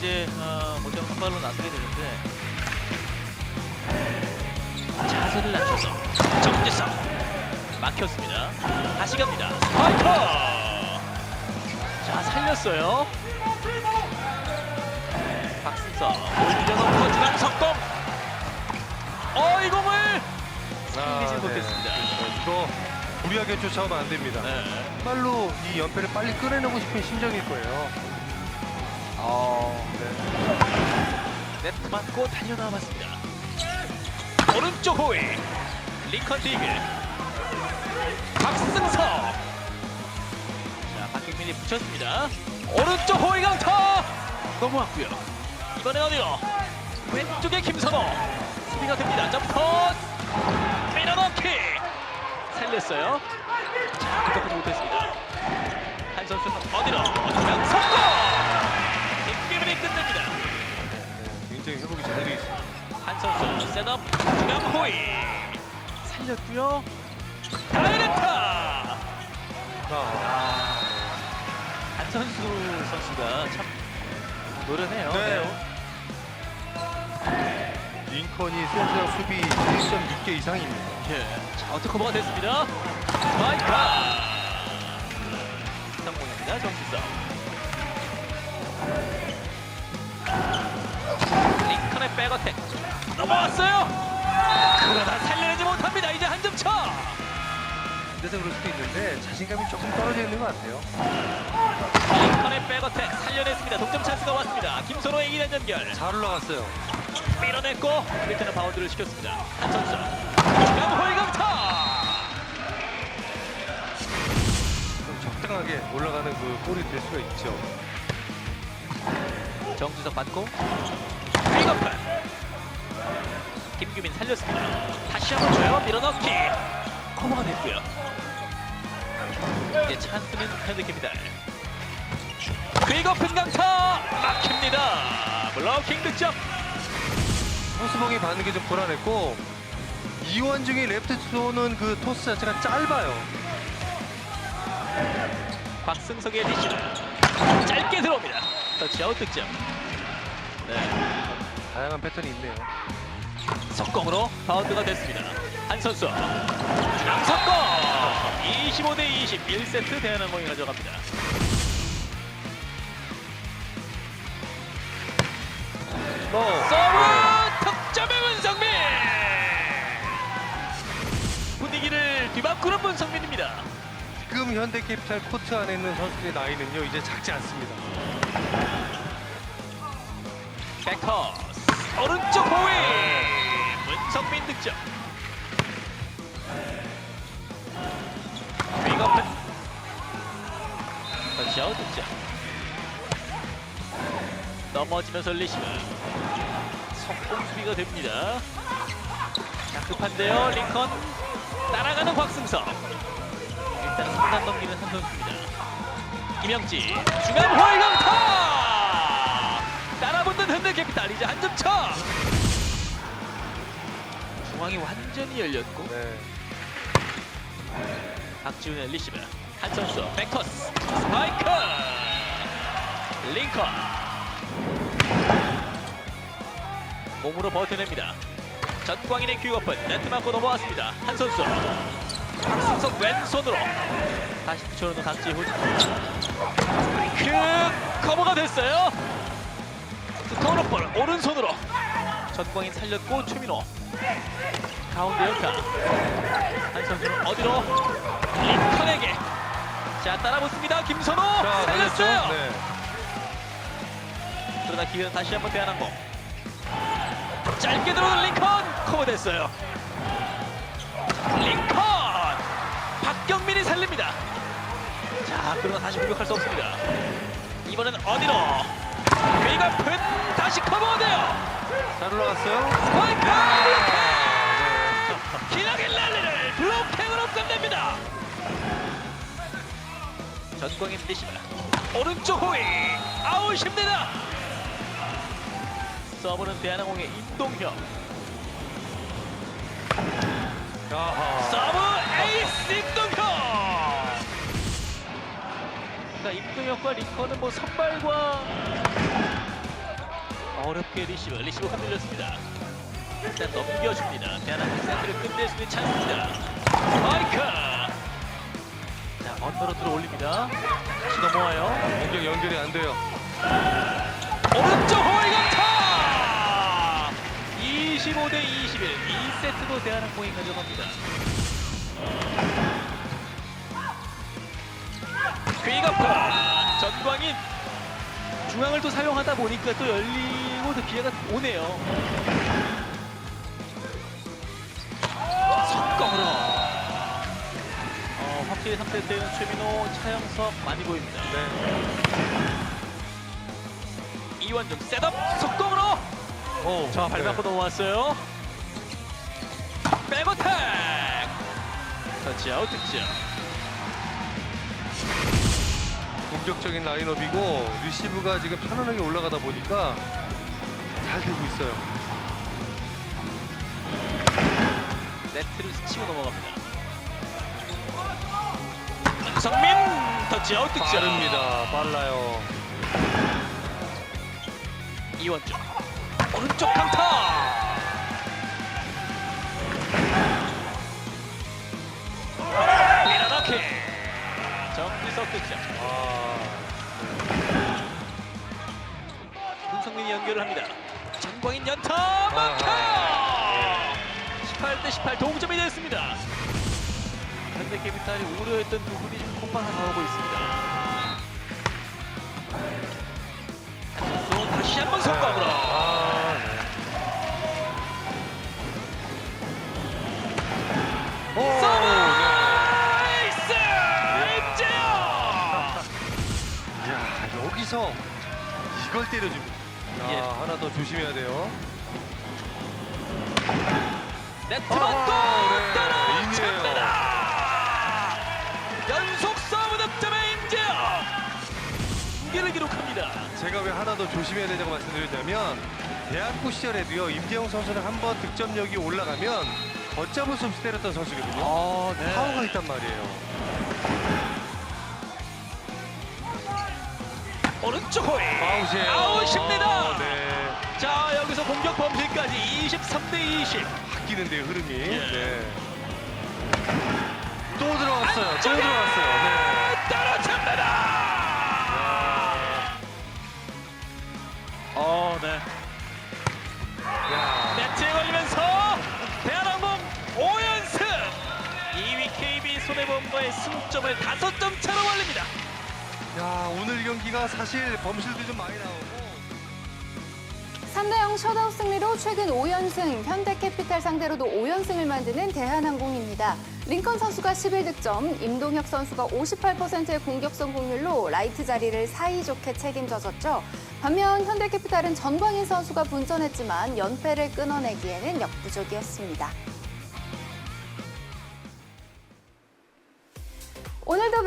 이제 어, 못하면 선발로 나서게 되는데 자세를 낮춰서 정지성 막혔습니다. 다시 갑니다. 스파이커 자 살렸어요. 박승서 올려놓고 중앙 석공. 어이 공을 살리지 못했습니다. 그렇죠. 이거 무리하게 쫓아오면 안 됩니다. 네. 정말로 이 연패를 빨리 끊어내고 싶은 심정일 거예요. 어, 네. 네트 맞고 달려 나왔습니다. 오른쪽 호위 링컨 디그 박승석 자 박경민이 붙였습니다. 오른쪽 호위 강타 넘어왔고요. 이번엔 어디로 왼쪽에 김선호 수비가 됩니다. 점퍼 밀어넣기 살렸어요. 자 그것도 못했습니다. 한 선수는 어디로 셋업 중앙 호이 살렸고요. 다이렉터 아, 한선수 선수가 참 노련해요. 네. 링컨이 센터 수비 1.6개 이상입니다. 예. 자 어택커버가 됐습니다? 마이카 성공입니다 정지성 링컨의 백어택 넘어왔어요. 그러나 살려내지 못합니다. 이제 한 점 차. 그래서 그럴 수도 있는데 자신감이 조금 떨어져 있는 것 같아요. 링컨의 백어택 살려냈습니다. 동점 찬스가 왔습니다. 김선호의 2단 연결. 잘 올라갔어요. 밀어냈고 리트는 바운드를 시켰습니다. 홀강타 좀 적당하게 올라가는 그 골이 될 수가 있죠. 정주석 받고. 빅어프 김규민 살렸습니다. 다시 한번 줘요 밀어넣기 커버가 됐고요. 이제 찬스는 현대캐피탈 빅어픈 강타 막힙니다. 블로킹 득점 호수봉이 받는 게 좀 불안했고 이원중이 레프트 쏘는 그 토스 자체가 짧아요. 박승석의 리시브 짧게 들어옵니다. 터치아웃 득점. 네. 다양한 패턴이 있네요. 석공으로 바운드가 됐습니다. 한 선수 중앙 석공 25대 20 1세트 대한항공이 가져갑니다. 너 서브 득점의 문성민 분위기를 뒤바꾸는 문성민입니다. 지금 현대캐피탈 코트 안에 있는 선수들의 나이는요 이제 작지 않습니다. 백터스 오른쪽 문 성민 득점. 빅어픈 터치아웃 득점. 넘어지면서 리시브 속공 수비가 됩니다. 자 급한데요 링컨 따라가는 곽승석 일단 순간 넘기는 한 선수입니다. 김영지 중앙 호위강타 따라붙는 현대 캐피탈 이제 한 점 차. 중앙이 완전히 열렸고. 네. 박지훈의 리시브. 한 선수 백터스. 스파이크 링컨. 몸으로 버텨냅니다. 전광인의 큐오픈 네트 맞고 넘어왔습니다. 한 선수. 박승석 왼손으로. 다시 붙여놓는 박지훈. 그 커버가 됐어요. 스토너볼 오른손으로. 전광인 살렸고 최민호 가운데 연타 한 선수는 어디로? 링컨에게. 자 따라붙습니다. 김선호! 자, 살렸어요 살렸죠? 네. 그러나 기회는 다시 한번 대한항공. 짧게 들어오는 링컨! 커버됐어요. 링컨! 박경민이 살립니다. 자 그러나 다시 공격할 수 없습니다. 이번엔 어디로? 빅어픈 다시 커버돼요 잘 올라갔어요. 스파이크 아, 블로킹 기나긴 랠리를 블로킹으로 끝냅니다. 전광인 리시브 오른쪽 호위. 아웃입니다. 서브는 대한항공의 임동혁. 네. 서브 에이스 임동혁! 자, 임동혁과 리커는 뭐 선발과 어렵게 리시브, 리시브 흔들렸습니다. 일단 넘겨줍니다. 대한항공 센터를 끝낼 수 있는 찬스입니다. 스파이크! 자, 언더로 들어올립니다. 다시 넘어와요. 공격 연결이 안 돼요. 오른쪽 호이강타! 25대 21. 2세트도 대한항공이 가져갑니다. 휘가파 전광인 중앙을 또 사용하다 보니까 또 열리고 또 기회가 오네요. 성공으로. 어, 확실히 3대 때는 최민호, 차영석 많이 보입니다. 이완중 셋업 속공으로 오, 자 밟아고 넘어왔어요 백어택 터치아웃 득점 공격적인 라인업이고 리시브가 지금 편안하게 올라가다 보니까 잘 되고 있어요. 네트를 스치고 넘어갑니다 성민 터치아웃 득점 빠릅니다. 빨라요. 연결을 합니다. 전광인 연타 막혀! 18대 18 동점이 됐습니다. 현대캐피탈이 우려했던 부분이 지금 콤방을 나오고 있습니다. 한선수 다시 한 번 성공으로 아, 네. 오, 서브이스! 임재영! 네. 야, 여기서 이걸 때려줍니다. 하나 더 조심해야 돼요. 네트만 또 아, 네. 떨어집니다! 연속 서브 득점의 임재영! 두 개를 기록합니다. 제가 왜 하나 더 조심해야 되냐고 말씀드렸냐면 대학부 시절에도요 임재영 선수는 한 번 득점력이 올라가면 걷잡을 수 없이 때렸던 선수거든요. 아, 네. 파워가 있단 말이에요. 오른쪽 호이 아웃이에요. 아웃입니다. 아, 네. 자 여기서 공격 범실까지 23 대 20. 바뀌는데요 흐름이. 예. 네. 또 들어갔어요. 또 안쪽에 들어갔어요. 네. 떨어집니다. 어, 네. 야, 네트에 걸리면서 대한항공 5연승 2위 KB 손해보험과의 승점을 5점 차로 벌립니다. 야 오늘 경기가 사실 범실도 좀 많이 나오고. 3대0 셧아웃 승리로 최근 5연승, 현대캐피탈 상대로도 5연승을 만드는 대한항공입니다. 링컨 선수가 11득점, 임동혁 선수가 58%의 공격 성 공률로 라이트 자리를 사이좋게 책임져줬죠. 반면 현대캐피탈은 전광인 선수가 분전했지만 연패를 끊어내기에는 역부족이었습니다.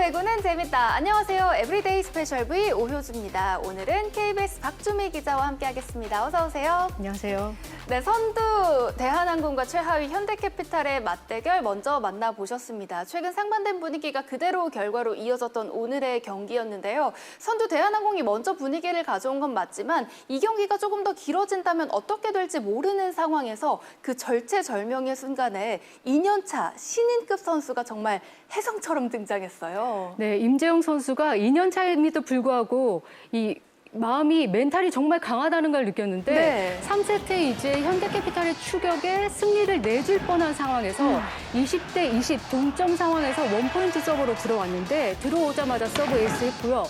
배구는 재밌다. 안녕하세요. 에브리데이 스페셜 V 오효주입니다. 오늘은 KBS 박주미 기자와 함께하겠습니다. 어서 오세요. 안녕하세요. 네, 선두 대한항공과 최하위 현대캐피탈의 맞대결 먼저 만나보셨습니다. 최근 상반된 분위기가 그대로 결과로 이어졌던 오늘의 경기였는데요. 선두 대한항공이 먼저 분위기를 가져온 건 맞지만 이 경기가 조금 더 길어진다면 어떻게 될지 모르는 상황에서 그 절체절명의 순간에 2년차 신인급 선수가 정말 혜성처럼 등장했어요. 네, 임재영 선수가 2년 차임에도 불구하고 이 마음이 멘탈이 정말 강하다는 걸 느꼈는데 네. 3세트 이제 현대캐피탈의 추격에 승리를 내줄 뻔한 상황에서 음. 20대 20 동점 상황에서 원포인트 서브로 들어왔는데 들어오자마자 서브 에이스 했고요.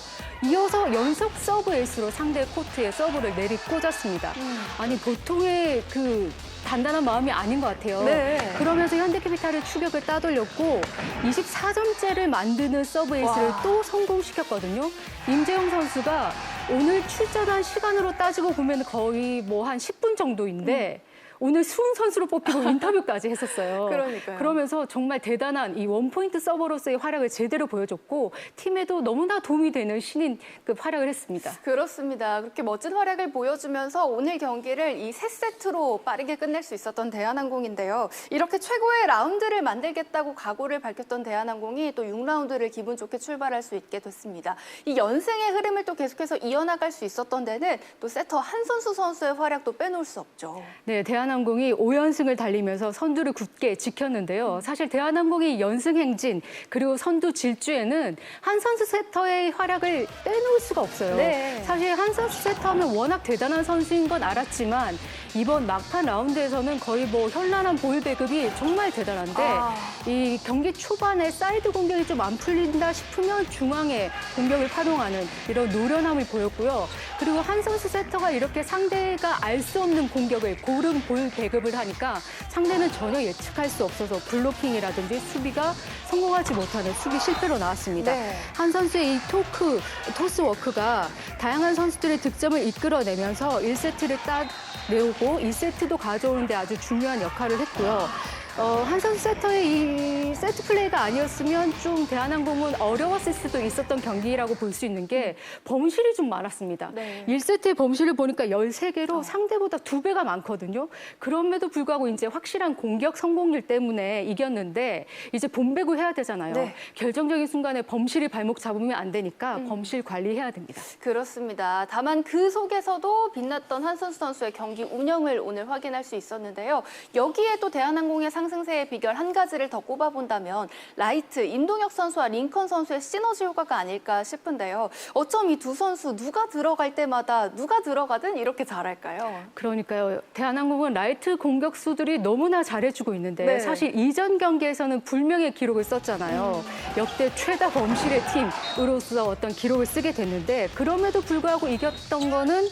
이어서 연속 서브 에이스로 상대 코트에 서브를 내리 꽂았습니다. 음. 아니 보통의 그 단단한 마음이 아닌 것 같아요. 네. 그러면서 현대캐피탈의 추격을 따돌렸고 24점째를 만드는 서브 에이스를 와. 또 성공시켰거든요. 임재영 선수가 오늘 출전한 시간으로 따지고 보면 거의 뭐 한 10분 정도인데 음. 오늘 수훈 선수로 뽑히고 인터뷰까지 했었어요. 그러니까요. 그러면서 정말 대단한 이 원포인트 서버로서의 활약을 제대로 보여줬고 팀에도 너무나 도움이 되는 신인급 활약을 했습니다. 그렇습니다. 그렇게 멋진 활약을 보여주면서 오늘 경기를 이 세 세트로 빠르게 끝낼 수 있었던 대한항공인데요. 이렇게 최고의 라운드를 만들겠다고 각오를 밝혔던 대한항공이 또 6라운드를 기분 좋게 출발할 수 있게 됐습니다. 이 연승의 흐름을 또 계속해서 이어나갈 수 있었던 데는 또 세터 한선수 선수의 활약도 빼놓을 수 없죠. 네, 대한 항공이 5연승을 달리면서 선두를 굳게 지켰는데요. 사실 대한항공이 연승 행진 그리고 선두 질주에는 한 선수 세터의 활약을 빼놓을 수가 없어요. 네. 사실 한 선수 세터 하면 워낙 대단한 선수인 건 알았지만 이번 막판 라운드에서는 거의 뭐 현란한 볼 배급이 정말 대단한데 아. 이 경기 초반에 사이드 공격이 좀 안 풀린다 싶으면 중앙에 공격을 파동하는 이런 노련함을 보였고요. 그리고 한 선수 세터가 이렇게 상대가 알 수 없는 공격을 고른 볼 배급을 하니까 상대는 전혀 예측할 수 없어서 블로킹이라든지 수비가 성공하지 못하는 수비 실패로 나왔습니다. 네. 한 선수의 이 토크, 토스 워크가 다양한 선수들의 득점을 이끌어내면서 1세트를 딱 내오고 2세트도 가져오는데 아주 중요한 역할을 했고요. 어, 한 선수 세터의 이 세트 플레이가 아니었으면 좀 대한항공은 어려웠을 수도 있었던 경기라고 볼 수 있는 게 범실이 좀 많았습니다. 네. 1세트의 범실을 보니까 13개로 상대보다 두배가 많거든요. 그럼에도 불구하고 이제 확실한 공격 성공률 때문에 이겼는데 이제 본배구 해야 되잖아요. 네. 결정적인 순간에 범실이 발목 잡으면 안 되니까 범실 관리해야 됩니다. 그렇습니다. 다만 그 속에서도 빛났던 한선수 선수의 경기 운영을 오늘 확인할 수 있었는데요. 여기에 또 대한항공의 상 승세의 비결 한 가지를 더 꼽아본다면 라이트 임동혁 선수와 링컨 선수의 시너지 효과가 아닐까 싶은데요. 어쩜 이 두 선수 누가 들어갈 때마다 누가 들어가든 이렇게 잘할까요? 그러니까요. 대한항공은 라이트 공격수들이 너무나 잘해주고 있는데 네. 사실 이전 경기에서는 불명의 기록을 썼잖아요. 역대 최다 범실의 팀으로서 어떤 기록을 쓰게 됐는데 그럼에도 불구하고 이겼던 거는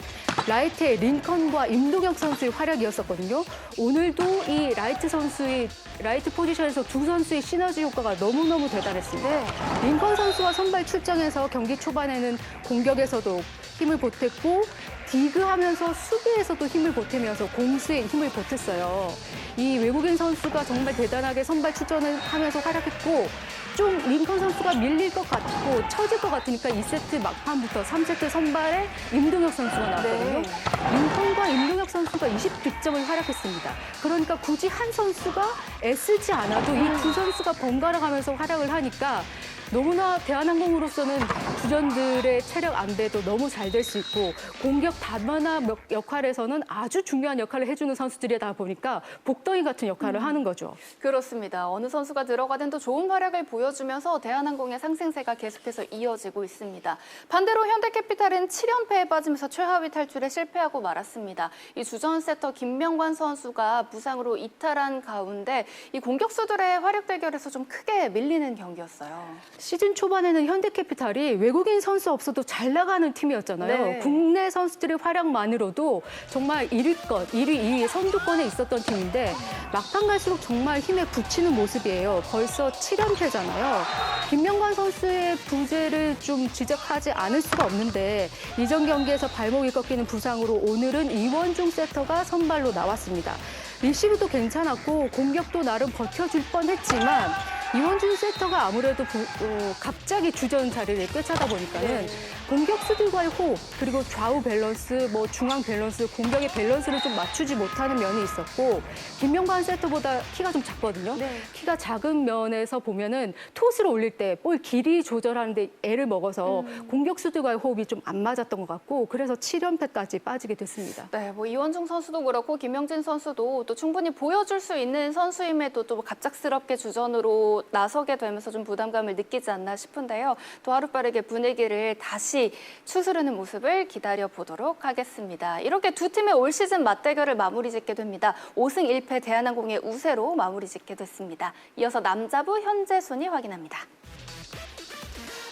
라이트의 링컨과 임동혁 선수의 활약이었었거든요. 오늘도 이 라이트 선수의 라이트 포지션에서 두 선수의 시너지 효과가 너무너무 대단했습니다. 네. 링컨 선수와 선발 출장에서 경기 초반에는 공격에서도 힘을 보탰고 디그하면서 수비에서도 힘을 보태면서 공수에 힘을 보탰어요. 이 외국인 선수가 정말 대단하게 선발 출전을 하면서 활약했고 좀 링컨 선수가 밀릴 것 같고 처질 것 같으니까 2세트 막판부터 3세트 선발에 임동혁 선수가 나왔거든요. 네. 링컨과 임동혁 선수가 20득점을 활약했습니다. 그러니까 굳이 한 선수가 애쓰지 않아도 이 두 선수가 번갈아 가면서 활약을 하니까 너무나 대한항공으로서는 주전들의 체력 안배도 너무 잘 될 수 있고 공격 다변화 역할에서는 아주 중요한 역할을 해주는 선수들이다 보니까 복덩이 같은 역할을 하는 거죠. 그렇습니다. 어느 선수가 들어가든 또 좋은 활약을 보여주면서 대한항공의 상승세가 계속해서 이어지고 있습니다. 반대로 현대캐피탈은 7연패에 빠지면서 최하위 탈출에 실패하고 말았습니다. 이 주전 세터 김명관 선수가 부상으로 이탈한 가운데 이 공격수들의 활약 대결에서 좀 크게 밀리는 경기였어요. 시즌 초반에는 현대캐피탈이 외국인 선수 없어도 잘 나가는 팀이었잖아요. 네. 국내 선수들의 활약만으로도 정말 1위권, 1위, 2위 선두권에 있었던 팀인데 막판 갈수록 정말 힘에 붙이는 모습이에요. 벌써 7연패잖아요. 김명관 선수의 부재를 좀 지적하지 않을 수가 없는데 이전 경기에서 발목이 꺾이는 부상으로 오늘은 이원중 세터가 선발로 나왔습니다. 리시브도 괜찮았고 공격도 나름 버텨줄 뻔했지만 이원준 세터가 아무래도 부- 어, 갑자기 주전 자리를 꿰차다 보니까는 공격수들과의 호흡 그리고 좌우 밸런스, 뭐 중앙 밸런스, 공격의 밸런스를 좀 맞추지 못하는 면이 있었고 김명관 세터보다 키가 좀 작거든요. 네. 키가 작은 면에서 보면은 토스를 올릴 때 볼 길이 조절하는데 애를 먹어서 공격수들과의 호흡이 좀 안 맞았던 것 같고 그래서 7연패까지 빠지게 됐습니다. 네, 뭐 이원중 선수도 그렇고 김영진 선수도 또 충분히 보여줄 수 있는 선수임에도 또 갑작스럽게 주전으로 나서게 되면서 좀 부담감을 느끼지 않나 싶은데요. 또 하루 빠르게 분위기를 다시 추스르는 모습을 기다려 보도록 하겠습니다. 이렇게 두 팀의 올 시즌 맞대결을 마무리 짓게 됩니다. 5승 1패 대한항공의 우세로 마무리 짓게 됐습니다. 이어서 남자부 현재 순위 확인합니다.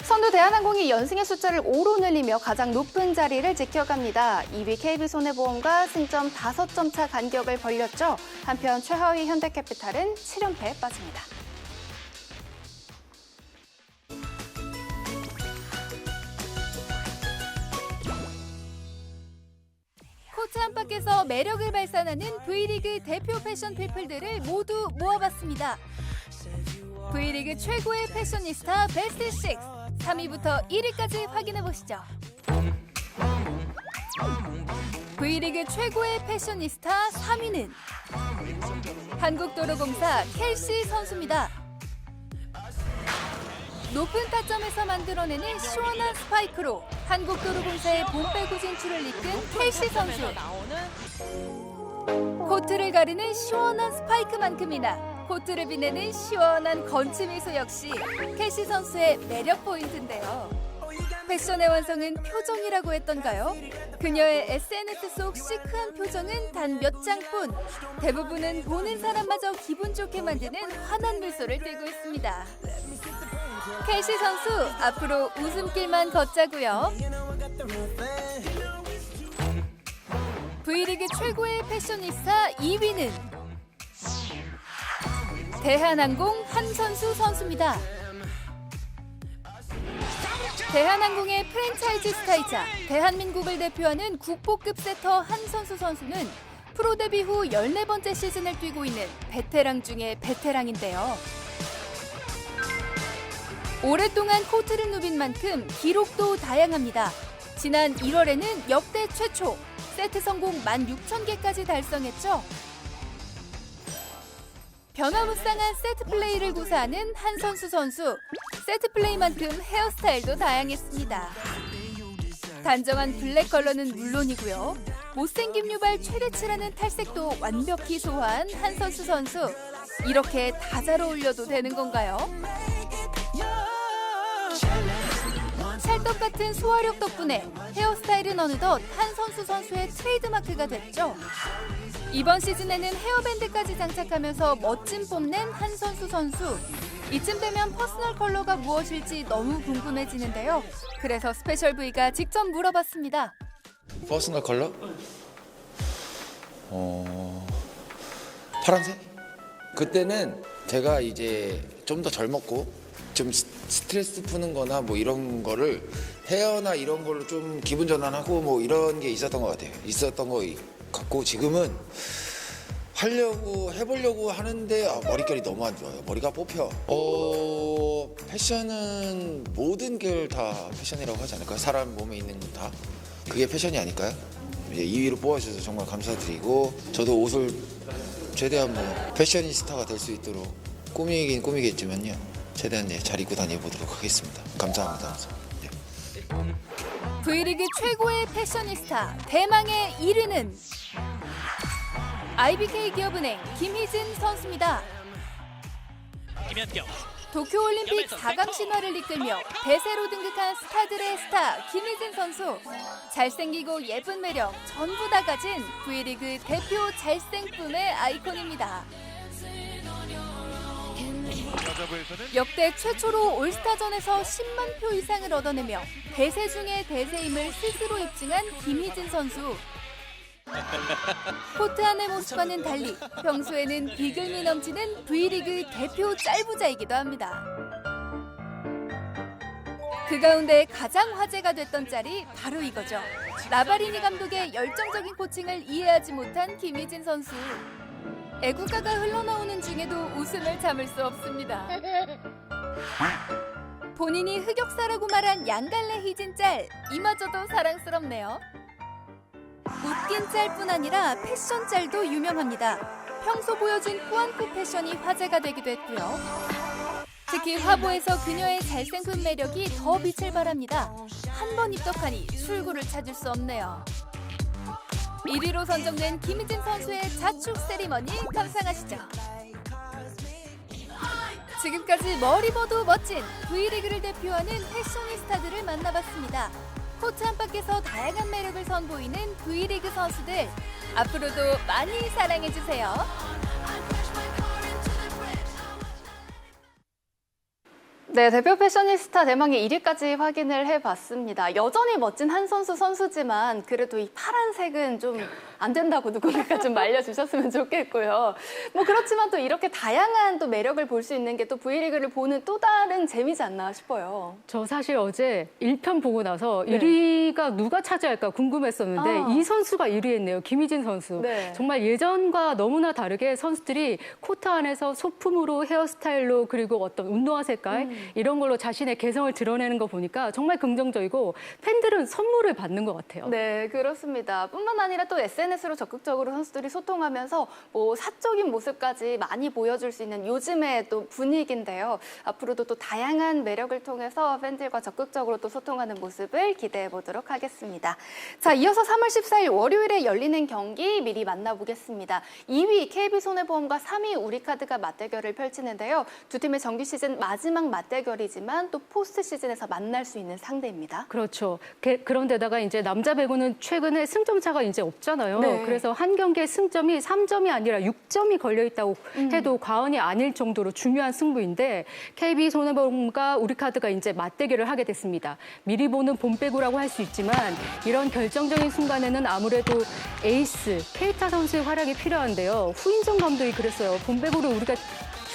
선두 대한항공이 연승의 숫자를 5로 늘리며 가장 높은 자리를 지켜갑니다. 2위 KB손해보험과 승점 5점 차 간격을 벌렸죠. 한편 최하위 현대캐피탈은 7연패에 빠집니다. 코트 안팎에서 매력을 발산하는 V리그 대표 패션 피플들을 모두 모아봤습니다. V리그 최고의 패셔니스타 베스트 6 3위부터 1위까지 확인해 보시죠. V리그 최고의 패셔니스타 3위는 한국도로공사 켈시 선수입니다. 높은 타점에서 만들어내는 시원한 스파이크로 한국도로공사의 봄배구 진출을 이끈 켈시 선수. 코트를 가르는 시원한 스파이크만큼이나 코트를 빛내는 시원한 건치 미소 역시 켈시 선수의 매력 포인트인데요. 패션의 완성은 표정이라고 했던가요? 그녀의 SNS 속 시크한 표정은 단 몇 장뿐. 대부분은 보는 사람마저 기분 좋게 만드는 환한 미소를 띠고 있습니다. 켈시 선수 앞으로 웃음길만 걷자고요. V리그 최고의 패셔니스타 2위는 대한항공 한선수 선수입니다. 대한항공의 프랜차이즈 스타이자 대한민국을 대표하는 국보급 세터 한선수 선수는 프로 데뷔 후 14번째 시즌을 뛰고 있는 베테랑 중의 베테랑인데요. 오랫동안 코트를 누빈 만큼 기록도 다양합니다. 지난 1월에는 역대 최초 세트 성공 16,000개까지 달성했죠. 변화무쌍한 세트 플레이를 구사하는 한 선수 선수. 세트 플레이만큼 헤어스타일도 다양했습니다. 단정한 블랙 컬러는 물론이고요. 못생김 유발 최대치라는 탈색도 완벽히 소화한 한 선수 선수. 이렇게 다 잘 어울려도 되는 건가요? 찰떡 같은 소화력 덕분에 헤어스타일은 어느덧 한 선수 선수의 트레이드마크가 됐죠. 이번 시즌에는 헤어밴드까지 장착하면서 멋진 뽐낸 한 선수 선수. 이쯤 되면 퍼스널 컬러가 무엇일지 너무 궁금해지는데요. 그래서 스페셜 V가 직접 물어봤습니다. 퍼스널 컬러? 어 파란색? 그때는 제가 이제 좀 더 젊었고 좀 스- 스트레스 푸는 거나 뭐 이런 거를 헤어나 이런 걸로 좀 기분 전환하고 뭐 이런 게 있었던 것 같아요. 있었던 거 같고 지금은 하려고 해보려고 하는데 아, 머릿결이 너무 안 좋아요. 머리가 뽑혀. 어 패션은 모든 걸 다 패션이라고 하지 않을까요? 사람 몸에 있는 건 다. 그게 패션이 아닐까요? 이제 2위로 뽑아주셔서 정말 감사드리고 저도 옷을 최대한 뭐 패셔니스타가 될 수 있도록 꾸미긴 꾸미겠지만요. 최대한 예, 잘 입고 다녀보도록 하겠습니다. 감사합니다. 예. V리그 최고의 패셔니스타 대망의 1위는 IBK 기업은행 김희진 선수입니다. 김현경 도쿄올림픽 4강 신화를 이끌며 대세로 등극한 스타들의 스타 김희진 선수. 잘생기고 예쁜 매력 전부 다 가진 V리그 대표 잘생쁨의 아이콘입니다. 역대 최초로 올스타전에서 10만 표 이상을 얻어내며 대세 중의 대세임을 스스로 입증한 김희진 선수. 코트 안의 모습과는 달리 평소에는 비글미 넘치는 V리그 대표 짤부자이기도 합니다. 그 가운데 가장 화제가 됐던 짤이 바로 이거죠. 라바리니 감독의 열정적인 코칭을 이해하지 못한 김희진 선수. 애국가가 흘러나오는 중에도 웃음을 참을 수 없습니다. 본인이 흑역사라고 말한 양갈래 희진 짤 이마저도 사랑스럽네요. 웃긴 짤뿐 아니라 패션 짤도 유명합니다. 평소 보여준 꾸안꾸 패션이 화제가 되기도 했고요. 특히 화보에서 그녀의 잘생긴 매력이 더 빛을 발합니다. 한 번 입덕하니 출구를 찾을 수 없네요. 1위로 선정된 김희진 선수의 자축 세리머니 감상하시죠. 지금까지 머리 봐도 멋진 V리그를 대표하는 패셔니스타들을 만나봤습니다. 코트 안팎에서 다양한 매력을 선보이는 V리그 선수들 앞으로도 많이 사랑해주세요. 네, 대표 패셔니스타 대망의 1위까지 확인을 해봤습니다. 여전히 멋진 한 선수 선수지만 그래도 이 파란색은 좀 안 된다고 누군가 좀 말려주셨으면 좋겠고요. 뭐 그렇지만 또 이렇게 다양한 또 매력을 볼 수 있는 게 또 V리그를 보는 또 다른 재미지 않나 싶어요. 저 사실 어제 1편 보고 나서 네. 1위가 누가 차지할까 궁금했었는데 아. 이 선수가 1위 했네요. 김희진 선수. 네. 정말 예전과 너무나 다르게 선수들이 코트 안에서 소품으로 헤어스타일로 그리고 어떤 운동화 색깔 음. 이런 걸로 자신의 개성을 드러내는 거 보니까 정말 긍정적이고 팬들은 선물을 받는 것 같아요. 네, 그렇습니다. 뿐만 아니라 또 SNS 로 적극적으로 선수들이 소통하면서 뭐 사적인 모습까지 많이 보여줄 수 있는 요즘의 또 분위기인데요. 앞으로도 또 다양한 매력을 통해서 팬들과 적극적으로 또 소통하는 모습을 기대해 보도록 하겠습니다. 자, 이어서 3월 14일 월요일에 열리는 경기 미리 만나보겠습니다. 2위 KB손해보험과 3위 우리카드가 맞대결을 펼치는데요. 두 팀의 정규 시즌 마지막 맞대결이지만 또 포스트 시즌에서 만날 수 있는 상대입니다. 그렇죠. 게- 그런데다가 이제 남자 배구는 최근에 승점 차가 이제 없잖아요. 네. 그래서 한 경기의 승점이 3점이 아니라 6점이 걸려 있다고 음. 해도 과언이 아닐 정도로 중요한 승부인데 KB 손해보험과 우리카드가 이제 맞대결을 하게 됐습니다. 미리 보는 봄배구라고 할 수 있지만 이런 결정적인 순간에는 아무래도 에이스 케이타 선수의 활약이 필요한데요. 후인정 감독이 그랬어요. 봄배구를 우리가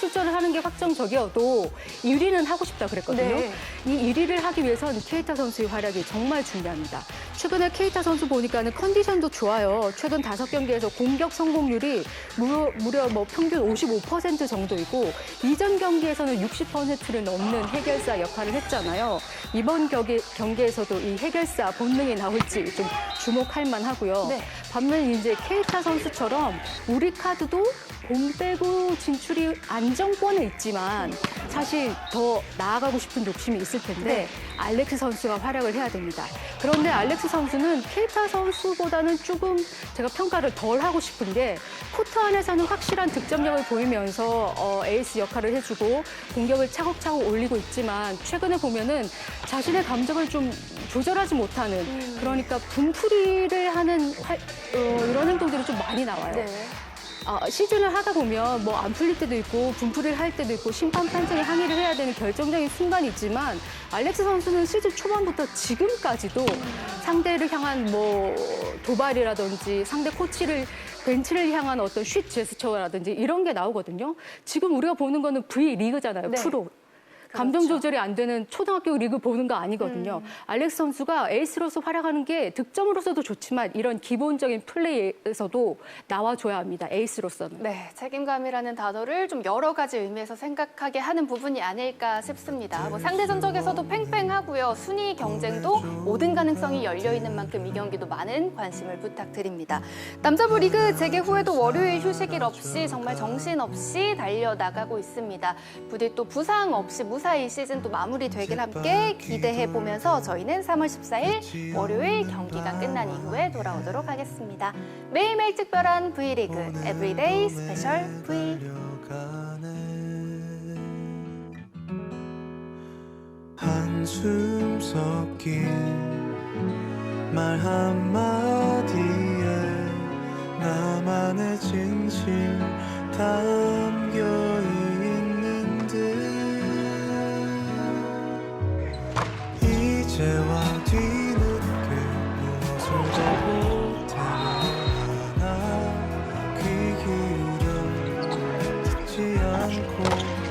출전을 하는 게 확정적이어도 1위는 하고 싶다 그랬거든요. 네. 이 1위를 하기 위해선 케이타 선수의 활약이 정말 중요합니다. 최근에 케이타 선수 보니까는 컨디션도 좋아요. 최근 다섯 경기에서 공격 성공률이 무려, 무려 뭐 평균 55% 정도이고 이전 경기에서는 60%를 넘는 해결사 역할을 했잖아요. 이번 경기, 경기에서도 이 해결사 본능이 나올지 좀 주목할 만하고요. 네. 반면 이제 케이타 선수처럼 우리 카드도 봄 빼고 진출이 안정권에 있지만 사실 더 나아가고 싶은 욕심이 있을 텐데 네. 알렉스 선수가 활약을 해야 됩니다. 그런데 알렉스 선수는 케이타 선수보다는 조금 제가 평가를 덜 하고 싶은 게 코트 안에서는 확실한 득점력을 보이면서 어, 에이스 역할을 해주고 공격을 차곡차곡 올리고 있지만 최근에 보면은 자신의 감정을 좀 조절하지 못하는 음. 그러니까 분풀이를 하는 활- 어, 이런 행동들이 좀 많이 나와요. 네. 아, 시즌을 하다 보면 뭐 안 풀릴 때도 있고 분풀이를 할 때도 있고 심판 판정에 항의를 해야 되는 결정적인 순간이 있지만 알렉스 선수는 시즌 초반부터 지금까지도 상대를 향한 뭐 도발이라든지 상대 코치를 벤치를 향한 어떤 쉿 제스처라든지 이런 게 나오거든요. 지금 우리가 보는 거는 V 리그잖아요. 네. 프로. 감정 조절이 안 되는 초등학교 리그 보는 거 아니거든요. 알렉스 선수가 에이스로서 활약하는 게 득점으로서도 좋지만 이런 기본적인 플레이에서도 나와줘야 합니다. 에이스로서는. 네, 책임감이라는 단어를 좀 여러 가지 의미에서 생각하게 하는 부분이 아닐까 싶습니다. 뭐 상대 전적에서도 팽팽하고요. 순위 경쟁도 모든 가능성이 열려 있는 만큼 이 경기도 많은 관심을 부탁드립니다. 남자부 리그 재개 후에도 월요일 휴식일 없이 정말 정신 없이 달려 나가고 있습니다. 부디 또 부상 없이 무사 히 시즌 또 마무리되길 함께 기대해 보면서 저희는 3월 14일 월요일 경기가 끝난 이후에 돌아오도록 하겠습니다. 매일매일 특별한 V리그 에브리데이 스페셜 V 한숨 섞인 말 한마디에 나만의 진실 다 结果